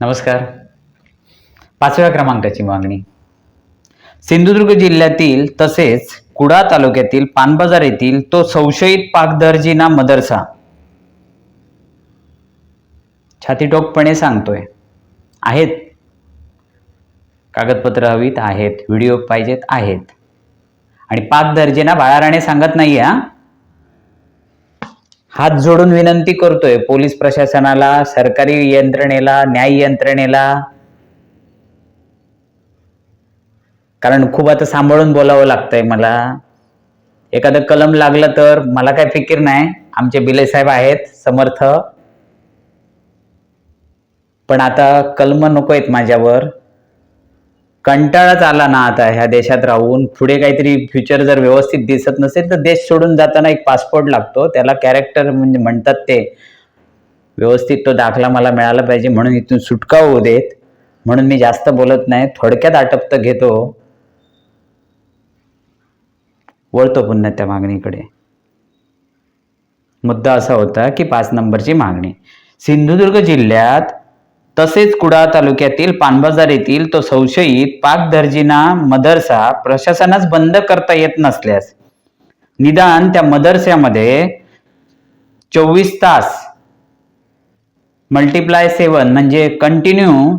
नमस्कार. पाचव्या क्रमांकाची मागणी. सिंधुदुर्ग जिल्ह्यातील तसेच कुडा तालुक्यातील पानबाजार येथील तो संशयित पाकदर्जीना मदरसा. छातीटोकपणे सांगतोय. आहेत. कागदपत्र हवीत आहेत व्हिडिओ पाहिजेत आहेत. आणि पाक दर्जेना बाळाराणे सांगत नाही हा? हात जोडून विनंती करतोय पोलीस प्रशासनाला सरकारी यंत्रणेला न्याय यंत्रणेला. कारण खूप आता सांभाळून बोलावं लागतंय मला. एखादं कलम लागलं तर मला काय फिकीर नाही. आमचे बिले साहेब आहेत समर्थ. पण आता कलम नको आहेत माझ्यावर. कंटाळाच आला ना आता ह्या देशात राहून. पुढे काहीतरी फ्युचर जर व्यवस्थित दिसत नसेल तर देश सोडून जाताना एक पासपोर्ट लागतो. त्याला कॅरेक्टर म्हणजे म्हणतात ते व्यवस्थित तो दाखला मला मिळाला पाहिजे म्हणून इथून सुटका होऊ देत. म्हणून मी जास्त बोलत नाही. थोडक्यात आटपत घेतो. वळतो पुन्हा त्या मागणीकडे. मुद्दा असा होता की पाच नंबरची मागणी. सिंधुदुर्ग जिल्ह्यात तसेच कुडाळ तालुक्यातील पानबाजार येथील तो संशयित पाक दर्जिना मदरसा प्रशासनास बंद करता येत नसल्यास निदान त्या मदरस्यामध्ये चोवीस तास मल्टिप्लाय सेवन म्हणजे कंटिन्यू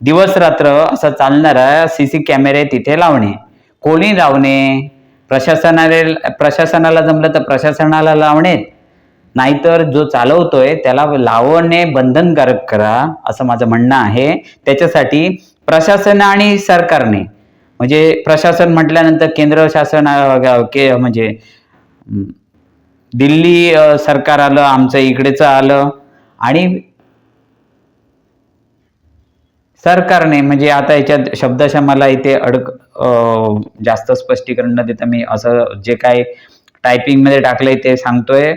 दिवस रात्र असा चालणारा सी सी कॅमेरे तिथे लावणे. कोणी लावणे? प्रशासनाला प्रशासनाला जमलं तर प्रशासनाला लावणे नाहीतर जो चालवतोय त्याला लावणे बंधनकारक करा असं माझं म्हणणं आहे. त्याच्यासाठी प्रशासन आणि सरकारने म्हणजे प्रशासन म्हटल्यानंतर केंद्र शासन के म्हणजे दिल्ली सरकार आलं आमचं इकडेचं आलं आणि सरकारने म्हणजे आता याच्यात शब्दशः मला इथे अडक जास्त स्पष्टीकरण न देता मी असं जे काय टायपिंगमध्ये टाकलंय ते सांगतोय.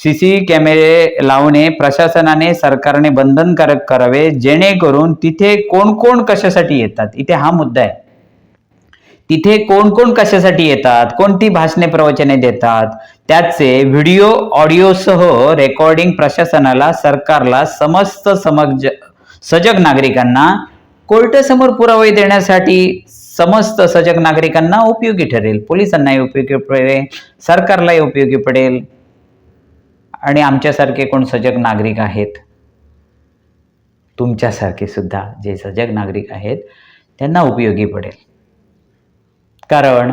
सी सी कॅमेरे लावणे प्रशासनाने सरकारने बंधनकारक करावे जेणेकरून तिथे कोण कोण कशासाठी येतात? इथे हा मुद्दा आहे. तिथे कोण कोण कशासाठी येतात? कोणती भाषणे प्रवचने देतात? त्याचे व्हिडिओ ऑडिओसह रेकॉर्डिंग प्रशासनाला सरकारला समस्त समज सजग नागरिकांना कोर्टासमोर पुरावे देण्यासाठी समस्त सजग नागरिकांना उपयोगी ठरेल. पोलिसांनाही उपयोगी पडेल. सरकारलाही उपयोगी पडेल. आणि आमच्यासारखे कोण सजग नागरिक आहेत? तुमच्यासारखे सुद्धा जे सजग नागरिक आहेत त्यांना उपयोगी पडेल. कारण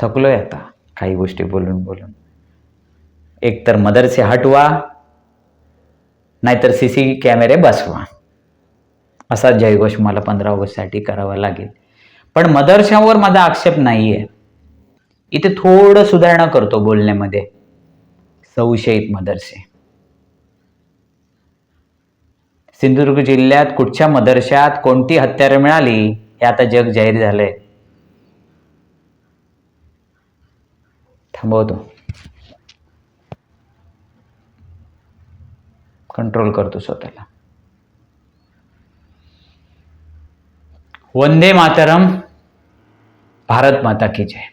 थकलोय आता काही गोष्टी बोलून बोलून. एकतर मदरसे हटवा नाहीतर सी सी कॅमेरे बसवा. असा जयघोष मला पंधरा ऑगस्टसाठी करावा लागेल. पण मदरशावर माझा आक्षेप नाही आहे इथे थोडं सुधारणा करतो बोलण्यामध्ये. संशयित मदरसे. सिंधुदुर्ग जिल्ह्यात कुठच्या मदरशात कोणती हत्यारं मिळाली हे आता जग जाहीर झालंय. थांबवतो. कंट्रोल करतो स्वतःला. वंदे मातरम भारत माता की जय.